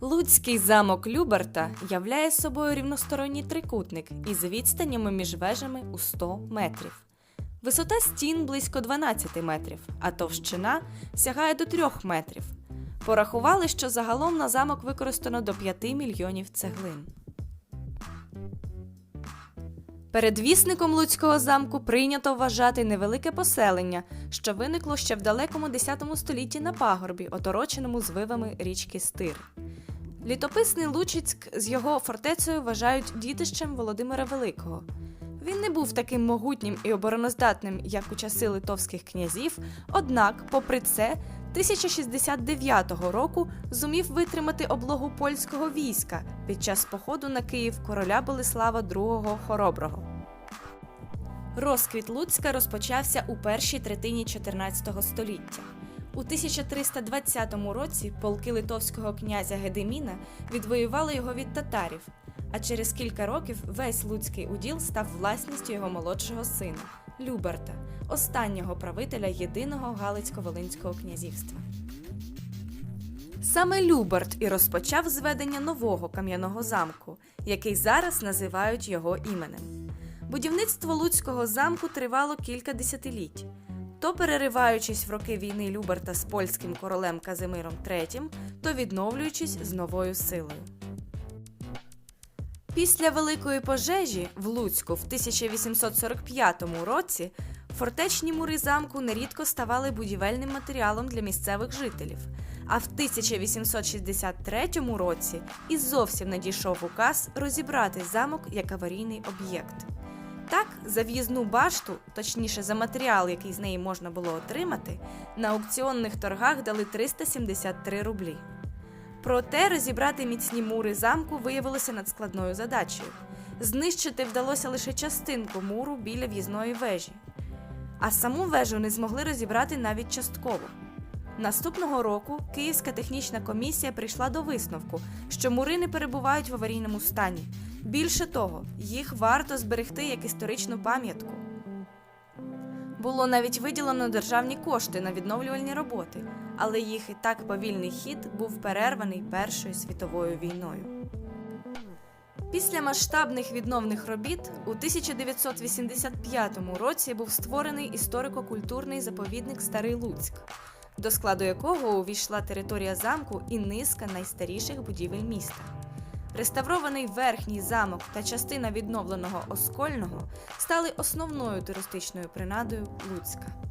Луцький замок Люберта являє собою рівносторонній трикутник із відстанями між вежами у 100 метрів. Висота стін близько 12 метрів, а товщина сягає до 3 метрів. Порахували, що загалом на замок використано до 5 мільйонів цеглин. Передвісником Луцького замку прийнято вважати невелике поселення, що виникло ще в далекому X столітті на пагорбі, отороченому звивами річки Стир. Літописний Лучицьк з його фортецею вважають дітищем Володимира Великого. Він не був таким могутнім і обороноздатним, як у часи литовських князів, однак, попри це, 1069 року зумів витримати облогу польського війська під час походу на Київ короля Болеслава II Хороброго. Розквіт Луцька розпочався у першій третині 14 століття. У 1320 році полки литовського князя Гедеміна відвоювали його від татарів, а через кілька років весь луцький уділ став власністю його молодшого сина Люберта, останнього правителя єдиного Галицько-Волинського князівства. Саме Люберт і розпочав зведення нового кам'яного замку, який зараз називають його іменем. Будівництво Луцького замку тривало кілька десятиліть. То перериваючись в роки війни Люберта з польським королем Казимиром III, то відновлюючись з новою силою. Після Великої пожежі в Луцьку в 1845 році фортечні мури замку нерідко ставали будівельним матеріалом для місцевих жителів. А в 1863 році і зовсім надійшов указ розібрати замок як аварійний об'єкт. Так, за в'їзну башту, точніше за матеріал, який з неї можна було отримати, на аукціонних торгах дали 373 рублі. Проте розібрати міцні мури замку виявилося надскладною задачею. Знищити вдалося лише частинку муру біля в'їзної вежі, а саму вежу не змогли розібрати навіть частково. Наступного року Київська технічна комісія прийшла до висновку, що мури не перебувають в аварійному стані. Більше того, їх варто зберегти як історичну пам'ятку. Було навіть виділено державні кошти на відновлювальні роботи, але їх і так повільний хід був перерваний Першою світовою війною. Після масштабних відновних робіт у 1985 році був створений історико-культурний заповідник Старий Луцьк, до складу якого увійшла територія замку і низка найстаріших будівель міста. Реставрований верхній замок та частина відновленого оскольного стали основною туристичною принадою Луцька.